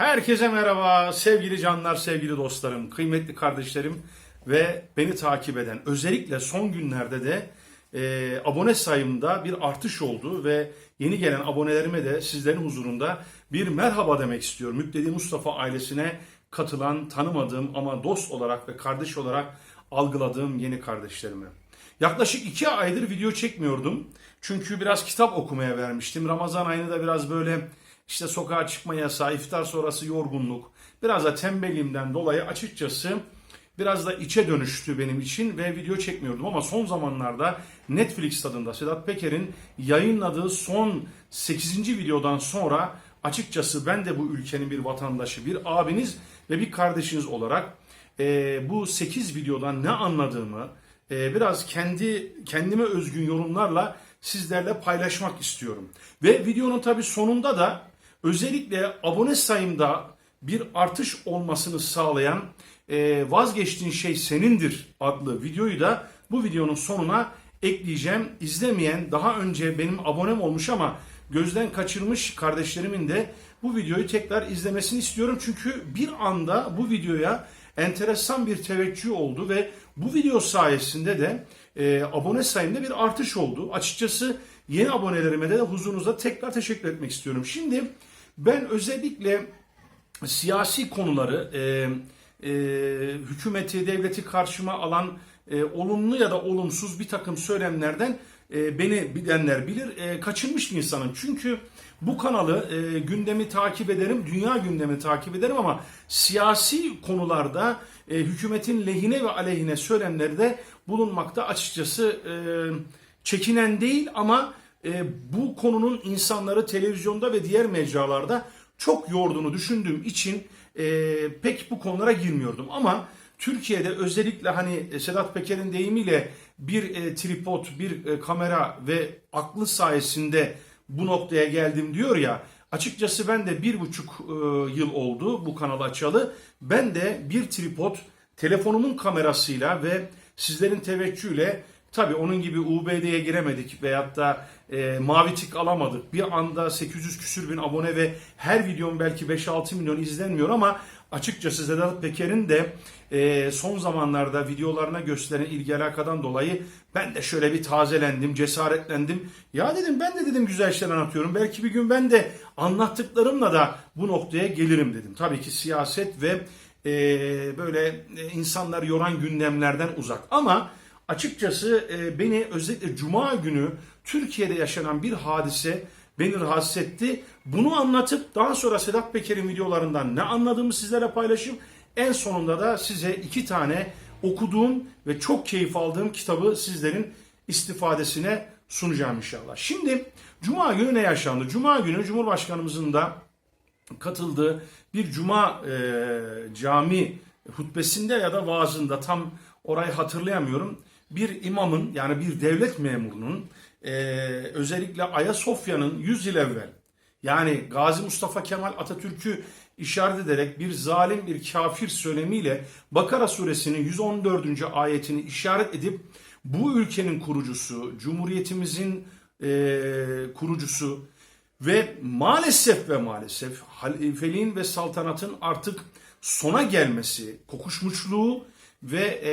Herkese merhaba sevgili canlar, sevgili dostlarım, kıymetli kardeşlerim ve beni takip eden özellikle son günlerde de e, abone sayımda bir artış oldu ve yeni gelen abonelerime de sizlerin huzurunda bir merhaba demek istiyorum. Müptedi Mustafa ailesine katılan, tanımadığım ama dost olarak ve kardeş olarak algıladığım yeni kardeşlerime. Yaklaşık iki aydır video çekmiyordum. Çünkü biraz kitap okumaya vermiştim. Ramazan ayını da biraz böyle işte sokağa çıkma yasağı, iftar sonrası yorgunluk, biraz da tembelliğimden dolayı açıkçası biraz da içe dönüştü benim için ve video çekmiyordum. Ama son zamanlarda Netflix tadında Sedat Peker'in yayınladığı son 8. videodan sonra açıkçası ben de bu ülkenin bir vatandaşı, bir abiniz ve bir kardeşiniz olarak e, bu 8 videodan ne anladığımı e, biraz kendi kendime özgün yorumlarla sizlerle paylaşmak istiyorum. Ve videonun tabi sonunda da özellikle abone sayımda bir artış olmasını sağlayan e, vazgeçtiğin şey senindir adlı videoyu da bu videonun sonuna ekleyeceğim. İzlemeyen daha önce benim abonem olmuş ama gözden kaçırmış kardeşlerimin de bu videoyu tekrar izlemesini istiyorum. Çünkü bir anda bu videoya enteresan bir teveccüh oldu ve bu video sayesinde de e, abone sayımda bir artış oldu. Açıkçası yeni abonelerime de huzurunuza tekrar teşekkür etmek istiyorum. Şimdi ben özellikle siyasi konuları, e, e, hükümeti, devleti karşıma alan e, olumlu ya da olumsuz bir takım söylemlerden e, beni bilenler bilir. E, kaçınmış bir insanım. Çünkü bu kanalı e, gündemi takip ederim, dünya gündemi takip ederim ama siyasi konularda e, hükümetin lehine ve aleyhine söylemlerde bulunmakta açıkçası e, çekinen değil ama e, bu konunun insanları televizyonda ve diğer mecralarda çok yorduğunu düşündüğüm için e, pek bu konulara girmiyordum. Ama Türkiye'de özellikle hani Sedat Peker'in deyimiyle bir e, tripod, bir e, kamera ve aklı sayesinde bu noktaya geldim diyor ya. Açıkçası ben de bir buçuk e, yıl oldu bu kanalı açalı. Ben de bir tripod telefonumun kamerasıyla ve sizlerin teveccühüyle Tabii onun gibi UBD'ye giremedik veyahut da e, mavi tik alamadık. Bir anda 800 küsür bin abone ve her videom belki 5-6 milyon izlenmiyor ama açıkçası Sedat Peker'in de e, son zamanlarda videolarına gösteren ilgi alakadan dolayı ben de şöyle bir tazelendim, cesaretlendim. Ya dedim ben de dedim güzel şeyler anlatıyorum. Belki bir gün ben de anlattıklarımla da bu noktaya gelirim dedim. Tabii ki siyaset ve e, böyle e, insanlar yoran gündemlerden uzak ama açıkçası e, beni özellikle Cuma günü Türkiye'de yaşanan bir hadise beni rahatsız etti. Bunu anlatıp daha sonra Sedat Peker'in videolarından ne anladığımı sizlere paylaşayım. En sonunda da size iki tane okuduğum ve çok keyif aldığım kitabı sizlerin istifadesine sunacağım inşallah. Şimdi Cuma günü ne yaşandı? Cuma günü Cumhurbaşkanımızın da katıldığı bir Cuma e, cami hutbesinde ya da vaazında tam orayı hatırlayamıyorum bir imamın yani bir devlet memurunun e, özellikle Ayasofya'nın 100 yıl evvel yani Gazi Mustafa Kemal Atatürk'ü işaret ederek bir zalim bir kafir söylemiyle Bakara suresinin 114. ayetini işaret edip bu ülkenin kurucusu, cumhuriyetimizin e, kurucusu ve maalesef ve maalesef halifeliğin ve saltanatın artık sona gelmesi, kokuşmuşluğu ve e,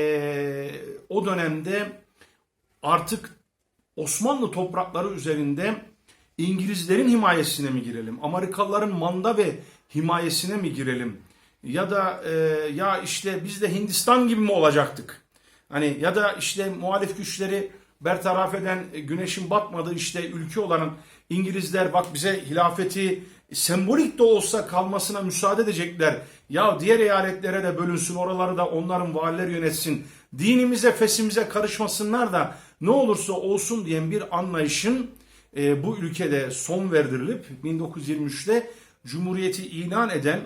dönemde artık Osmanlı toprakları üzerinde İngilizlerin himayesine mi girelim? Amerikalıların manda ve himayesine mi girelim? Ya da e, ya işte biz de Hindistan gibi mi olacaktık? Hani ya da işte muhalif güçleri bertaraf eden güneşin batmadığı işte ülke olan İngilizler bak bize hilafeti sembolik de olsa kalmasına müsaade edecekler. Ya diğer eyaletlere de bölünsün oraları da onların valiler yönetsin. Dinimize fesimize karışmasınlar da ne olursa olsun diyen bir anlayışın e, bu ülkede son verdirilip 1923'te Cumhuriyeti ilan eden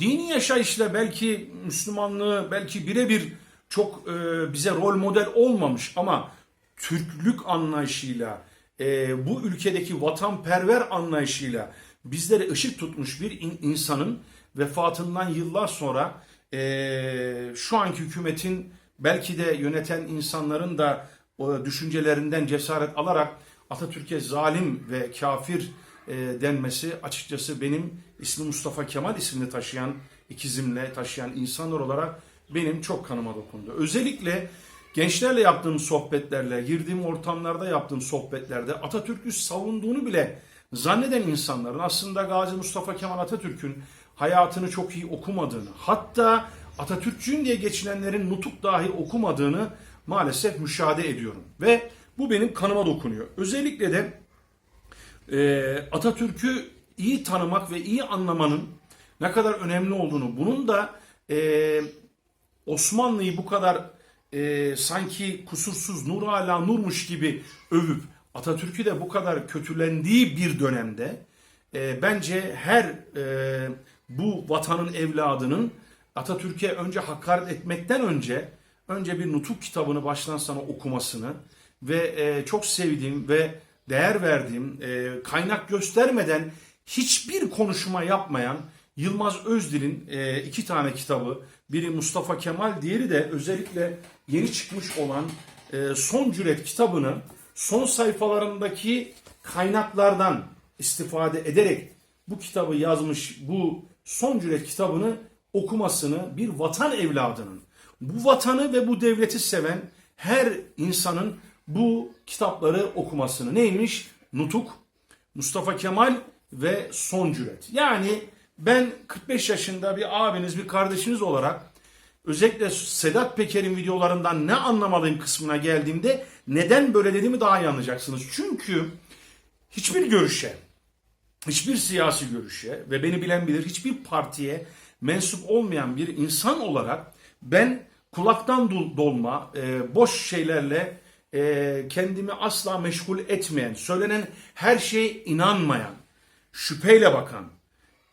dini yaşayışla belki Müslümanlığı belki birebir çok e, bize rol model olmamış ama Türklük anlayışıyla e, bu ülkedeki vatanperver anlayışıyla bizlere ışık tutmuş bir in, insanın vefatından yıllar sonra e, şu anki hükümetin belki de yöneten insanların da o düşüncelerinden cesaret alarak Atatürk'e zalim ve kafir e, denmesi açıkçası benim ismi Mustafa Kemal ismini taşıyan, ikizimle taşıyan insanlar olarak benim çok kanıma dokundu. Özellikle gençlerle yaptığım sohbetlerle, girdiğim ortamlarda yaptığım sohbetlerde Atatürk'ü savunduğunu bile zanneden insanların aslında Gazi Mustafa Kemal Atatürk'ün hayatını çok iyi okumadığını, hatta Atatürkçüyüm diye geçinenlerin nutuk dahi okumadığını maalesef müşahede ediyorum. Ve bu benim kanıma dokunuyor. Özellikle de e, Atatürk'ü iyi tanımak ve iyi anlamanın ne kadar önemli olduğunu, bunun da e, Osmanlı'yı bu kadar e, sanki kusursuz nur ala nurmuş gibi övüp Atatürk'ü de bu kadar kötülendiği bir dönemde e, bence her e, bu vatanın evladının Atatürk'e önce hakaret etmekten önce önce bir nutuk kitabını baştan sona okumasını ve e, çok sevdiğim ve değer verdiğim e, kaynak göstermeden hiçbir konuşma yapmayan Yılmaz Özdil'in e, iki tane kitabı biri Mustafa Kemal diğeri de özellikle yeni çıkmış olan e, Son Cüret kitabını son sayfalarındaki kaynaklardan istifade ederek bu kitabı yazmış bu Son Cüret kitabını okumasını bir vatan evladının bu vatanı ve bu devleti seven her insanın bu kitapları okumasını neymiş? Nutuk, Mustafa Kemal ve Son Cüret. Yani ben 45 yaşında bir abiniz, bir kardeşiniz olarak özellikle Sedat Peker'in videolarından ne anlamalıyım kısmına geldiğimde neden böyle dediğimi daha iyi anlayacaksınız. Çünkü hiçbir görüşe, hiçbir siyasi görüşe ve beni bilen bilir hiçbir partiye mensup olmayan bir insan olarak ben kulaktan dol- dolma, e, boş şeylerle e, kendimi asla meşgul etmeyen, söylenen her şeye inanmayan, şüpheyle bakan,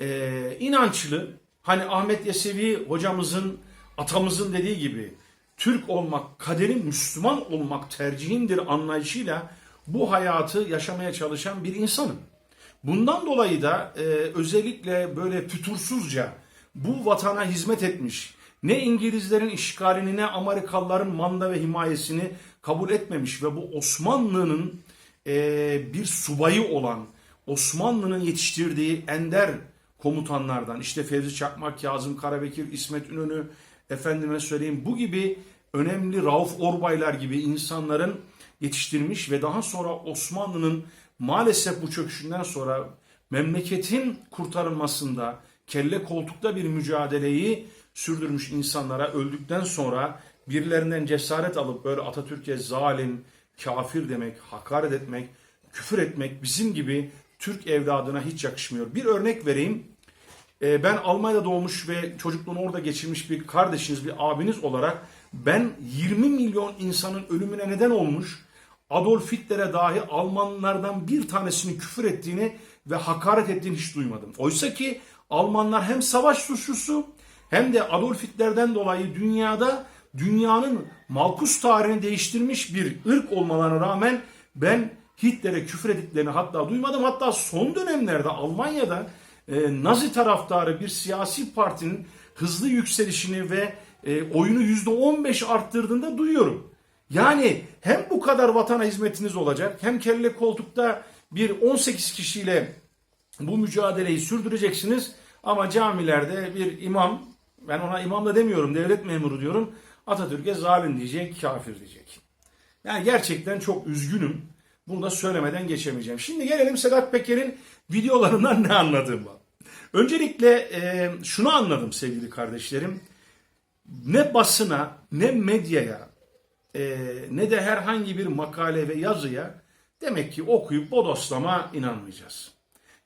e, inançlı, hani Ahmet Yesevi hocamızın, atamızın dediği gibi Türk olmak, kaderin Müslüman olmak tercihindir anlayışıyla bu hayatı yaşamaya çalışan bir insanım. Bundan dolayı da e, özellikle böyle fütursuzca bu vatana hizmet etmiş, ne İngilizlerin işgalini ne Amerikalıların manda ve himayesini kabul etmemiş ve bu Osmanlı'nın e, bir subayı olan, Osmanlı'nın yetiştirdiği ender komutanlardan işte Fevzi Çakmak, Kazım Karabekir, İsmet İnönü, efendime söyleyeyim bu gibi önemli Rauf Orbaylar gibi insanların yetiştirmiş ve daha sonra Osmanlı'nın maalesef bu çöküşünden sonra memleketin kurtarılmasında kelle koltukta bir mücadeleyi sürdürmüş insanlara öldükten sonra birilerinden cesaret alıp böyle Atatürk'e zalim, kafir demek, hakaret etmek, küfür etmek bizim gibi Türk evladına hiç yakışmıyor. Bir örnek vereyim. Ee, Ben Almanya'da doğmuş ve çocukluğunu orada geçirmiş bir kardeşiniz, bir abiniz olarak ben 20 milyon insanın ölümüne neden olmuş Adolf Hitler'e dahi Almanlardan bir tanesini küfür ettiğini ve hakaret ettiğini hiç duymadım. Oysa ki Almanlar hem savaş suçlusu hem de Adolf Hitler'den dolayı dünyada dünyanın malkus tarihini değiştirmiş bir ırk olmalarına rağmen ben Hitler'e küfür ettiklerini hatta duymadım. Hatta son dönemlerde Almanya'da e, Nazi taraftarı bir siyasi partinin hızlı yükselişini ve e, oyunu %15 arttırdığında duyuyorum. Yani hem bu kadar vatana hizmetiniz olacak hem kelle koltukta bir 18 kişiyle bu mücadeleyi sürdüreceksiniz ama camilerde bir imam, ben ona imam da demiyorum, devlet memuru diyorum, Atatürk'e zalim diyecek, kafir diyecek. Yani gerçekten çok üzgünüm. Bunu da söylemeden geçemeyeceğim. Şimdi gelelim Sedat Peker'in videolarından ne anladığıma. Öncelikle e, şunu anladım sevgili kardeşlerim. Ne basına ne medyaya e, ne de herhangi bir makale ve yazıya demek ki okuyup bodoslama inanmayacağız.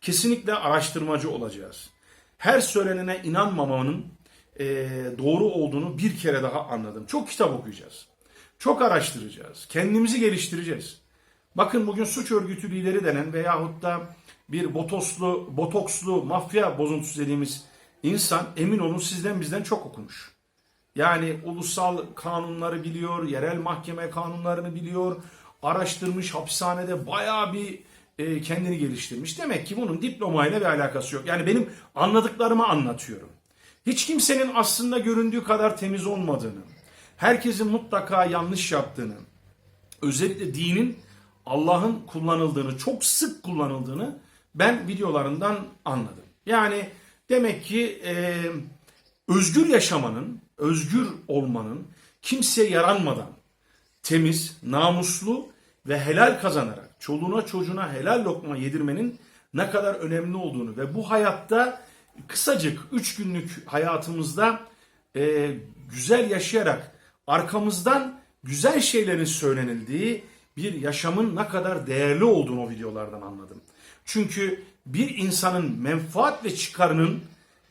Kesinlikle araştırmacı olacağız. Her söylenene inanmamanın e, doğru olduğunu bir kere daha anladım. Çok kitap okuyacağız. Çok araştıracağız. Kendimizi geliştireceğiz. Bakın bugün suç örgütü lideri denen veyahut da bir botoslu, botokslu mafya bozuntusu dediğimiz insan emin olun sizden bizden çok okumuş. Yani ulusal kanunları biliyor, yerel mahkeme kanunlarını biliyor, araştırmış, hapishanede bayağı bir e, kendini geliştirmiş. Demek ki bunun diplomayla bir alakası yok. Yani benim anladıklarımı anlatıyorum. Hiç kimsenin aslında göründüğü kadar temiz olmadığını, herkesin mutlaka yanlış yaptığını, özellikle dinin Allah'ın kullanıldığını, çok sık kullanıldığını ben videolarından anladım. Yani demek ki e, özgür yaşamanın, özgür olmanın, kimseye yaranmadan, temiz, namuslu ve helal kazanarak çoluğuna çocuğuna helal lokma yedirmenin ne kadar önemli olduğunu ve bu hayatta kısacık 3 günlük hayatımızda e, güzel yaşayarak arkamızdan güzel şeylerin söylenildiği bir yaşamın ne kadar değerli olduğunu o videolardan anladım. Çünkü bir insanın menfaat ve çıkarının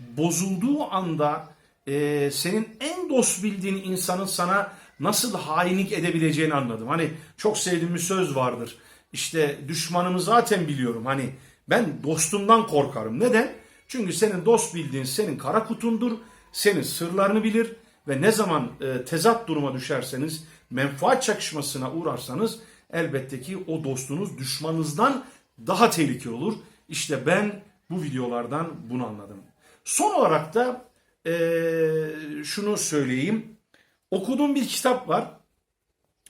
bozulduğu anda e, senin en dost bildiğin insanın sana nasıl hainlik edebileceğini anladım. Hani çok sevdiğim bir söz vardır. İşte düşmanımı zaten biliyorum. Hani ben dostumdan korkarım. Neden? Çünkü senin dost bildiğin senin kara kutundur. Senin sırlarını bilir ve ne zaman e, tezat duruma düşerseniz, menfaat çakışmasına uğrarsanız elbette ki o dostunuz düşmanınızdan daha tehlikeli olur. İşte ben bu videolardan bunu anladım. Son olarak da e, şunu söyleyeyim. Okuduğum bir kitap var.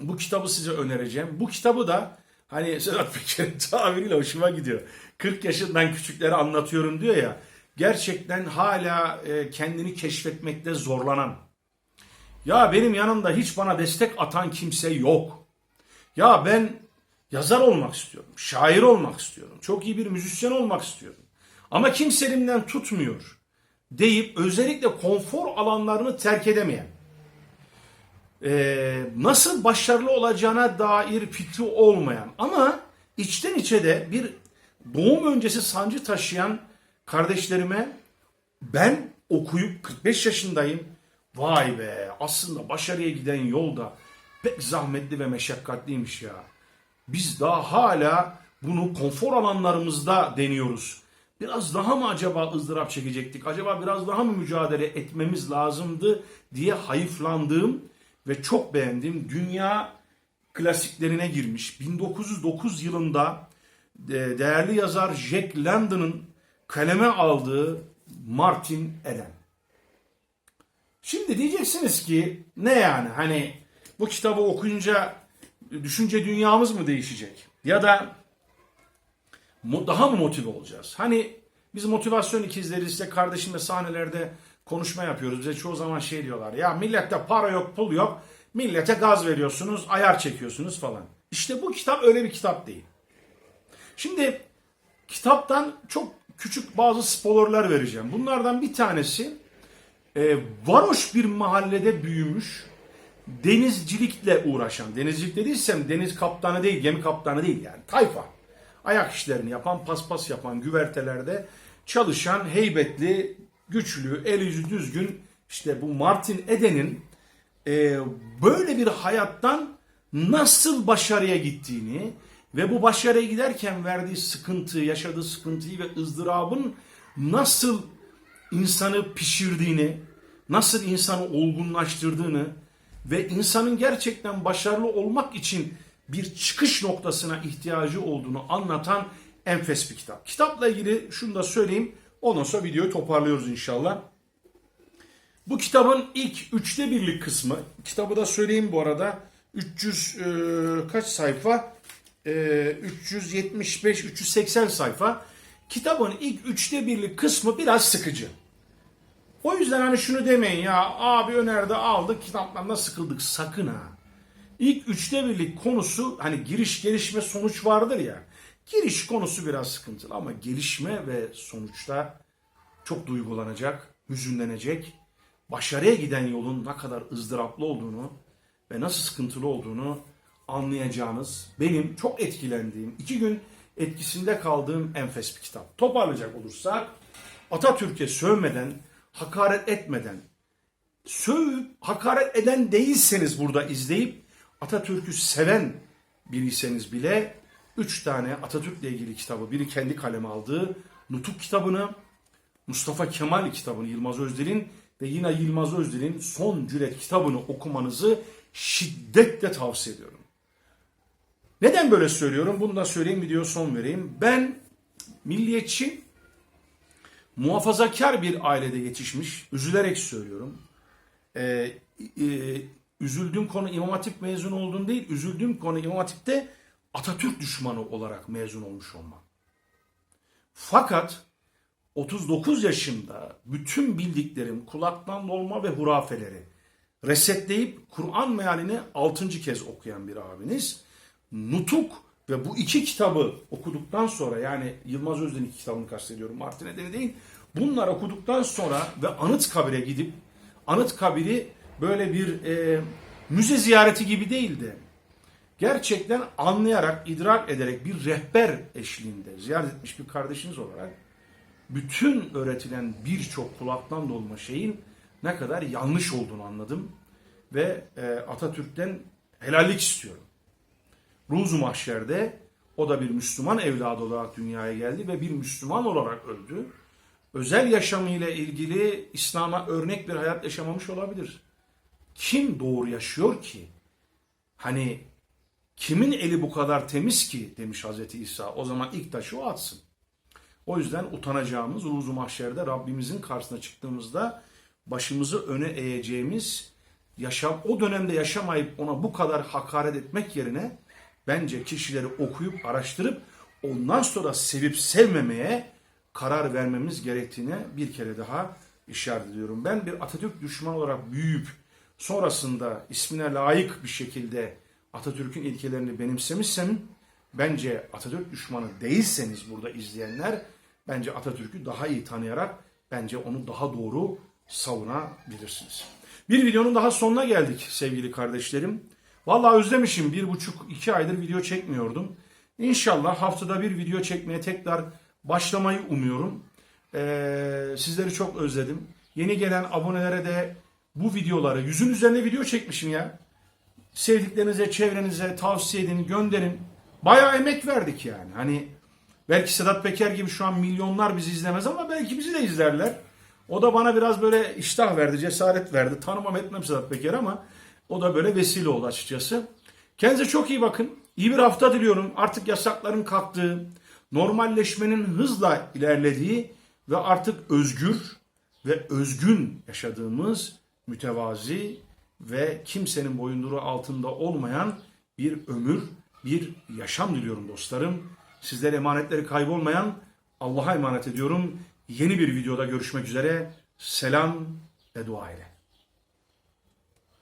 Bu kitabı size önereceğim. Bu kitabı da hani Sedat Peker'in tabiriyle hoşuma gidiyor. 40 yaşından küçüklere anlatıyorum diyor ya. Gerçekten hala e, kendini keşfetmekte zorlanan. Ya benim yanımda hiç bana destek atan kimse yok. Ya ben yazar olmak istiyorum, şair olmak istiyorum, çok iyi bir müzisyen olmak istiyorum. Ama kimse elimden tutmuyor deyip özellikle konfor alanlarını terk edemeyen, e, nasıl başarılı olacağına dair fikri olmayan ama içten içe de bir doğum öncesi sancı taşıyan kardeşlerime ben okuyup 45 yaşındayım. Vay be aslında başarıya giden yolda pek zahmetli ve meşakkatliymiş ya. Biz daha hala bunu konfor alanlarımızda deniyoruz. Biraz daha mı acaba ızdırap çekecektik? Acaba biraz daha mı mücadele etmemiz lazımdı diye hayıflandığım ve çok beğendiğim dünya klasiklerine girmiş. 1909 yılında e, değerli yazar Jack London'ın kaleme aldığı Martin Eden. Şimdi diyeceksiniz ki ne yani hani bu kitabı okuyunca düşünce dünyamız mı değişecek? Ya da daha mı motive olacağız? Hani biz motivasyon ikizleriz işte kardeşimle sahnelerde konuşma yapıyoruz. Bize çoğu zaman şey diyorlar ya millette para yok pul yok millete gaz veriyorsunuz ayar çekiyorsunuz falan. İşte bu kitap öyle bir kitap değil. Şimdi kitaptan çok küçük bazı spoilerlar vereceğim. Bunlardan bir tanesi e, varoş bir mahallede büyümüş denizcilikle uğraşan, denizcilik dediysem deniz kaptanı değil, gemi kaptanı değil yani tayfa. Ayak işlerini yapan, paspas yapan güvertelerde çalışan heybetli, güçlü, el yüzü düzgün işte bu Martin Eden'in e, böyle bir hayattan nasıl başarıya gittiğini ve bu başarıya giderken verdiği sıkıntı, yaşadığı sıkıntıyı ve ızdırabın nasıl insanı pişirdiğini, nasıl insanı olgunlaştırdığını ve insanın gerçekten başarılı olmak için bir çıkış noktasına ihtiyacı olduğunu anlatan enfes bir kitap. Kitapla ilgili şunu da söyleyeyim. Ondan sonra videoyu toparlıyoruz inşallah. Bu kitabın ilk üçte birlik kısmı, kitabı da söyleyeyim bu arada, 300 e, kaç sayfa? E, 375-380 sayfa. Kitabın ilk üçte birlik kısmı biraz sıkıcı. O yüzden hani şunu demeyin ya abi önerdi aldık kitaplarında sıkıldık sakın ha. İlk üçte birlik konusu hani giriş gelişme sonuç vardır ya. Giriş konusu biraz sıkıntılı ama gelişme ve sonuçta çok duygulanacak, hüzünlenecek. Başarıya giden yolun ne kadar ızdıraplı olduğunu ve nasıl sıkıntılı olduğunu anlayacağınız benim çok etkilendiğim, iki gün etkisinde kaldığım enfes bir kitap. Toparlayacak olursak Atatürk'e sövmeden, hakaret etmeden, sövüp hakaret eden değilseniz burada izleyip Atatürk'ü seven biriyseniz bile üç tane Atatürk'le ilgili kitabı, biri kendi kaleme aldığı Nutuk kitabını, Mustafa Kemal kitabını Yılmaz Özdil'in ve yine Yılmaz Özdil'in Son Cüret kitabını okumanızı şiddetle tavsiye ediyorum. Neden böyle söylüyorum? Bunu da söyleyeyim, video son vereyim. Ben milliyetçi, muhafazakar bir ailede yetişmiş, üzülerek söylüyorum. Ee, e, üzüldüğüm konu İmam Hatip mezun olduğum değil, üzüldüğüm konu İmam Hatip'te Atatürk düşmanı olarak mezun olmuş olmam. Fakat 39 yaşında bütün bildiklerim kulaktan dolma ve hurafeleri resetleyip Kur'an mealini 6. kez okuyan bir abiniz. Nutuk ve bu iki kitabı okuduktan sonra yani Yılmaz Özden'in iki kitabını kastediyorum Martin Eden'i değil. Bunlar okuduktan sonra ve Anıtkabir'e gidip Anıtkabir'i böyle bir e, müze ziyareti gibi değildi gerçekten anlayarak, idrak ederek bir rehber eşliğinde ziyaret etmiş bir kardeşiniz olarak bütün öğretilen birçok kulaktan dolma şeyin ne kadar yanlış olduğunu anladım ve e, Atatürk'ten helallik istiyorum. Ruzu Mahşer'de o da bir Müslüman evladı olarak dünyaya geldi ve bir Müslüman olarak öldü. Özel yaşamıyla ilgili İslam'a örnek bir hayat yaşamamış olabilir. Kim doğru yaşıyor ki? Hani kimin eli bu kadar temiz ki demiş Hazreti İsa. O zaman ilk taşı o atsın. O yüzden utanacağımız ruzu mahşerde Rabbimizin karşısına çıktığımızda başımızı öne eğeceğimiz yaşam o dönemde yaşamayıp ona bu kadar hakaret etmek yerine bence kişileri okuyup araştırıp ondan sonra sevip sevmemeye karar vermemiz gerektiğine bir kere daha işaret ediyorum. Ben bir Atatürk düşmanı olarak büyüyüp sonrasında ismine layık bir şekilde Atatürk'ün ilkelerini benimsemişsem bence Atatürk düşmanı değilseniz burada izleyenler bence Atatürk'ü daha iyi tanıyarak bence onu daha doğru savunabilirsiniz. Bir videonun daha sonuna geldik sevgili kardeşlerim. Vallahi özlemişim bir buçuk iki aydır video çekmiyordum. İnşallah haftada bir video çekmeye tekrar başlamayı umuyorum. Ee, sizleri çok özledim. Yeni gelen abonelere de bu videoları yüzün üzerine video çekmişim ya sevdiklerinize, çevrenize tavsiye edin, gönderin. Bayağı emek verdik yani. Hani belki Sedat Peker gibi şu an milyonlar bizi izlemez ama belki bizi de izlerler. O da bana biraz böyle iştah verdi, cesaret verdi. Tanımam etmem Sedat Peker ama o da böyle vesile oldu açıkçası. Kendinize çok iyi bakın. İyi bir hafta diliyorum. Artık yasakların kalktığı, normalleşmenin hızla ilerlediği ve artık özgür ve özgün yaşadığımız mütevazi ve kimsenin boyunduruğu altında olmayan bir ömür, bir yaşam diliyorum dostlarım. Sizlere emanetleri kaybolmayan Allah'a emanet ediyorum. Yeni bir videoda görüşmek üzere. Selam ve dua ile.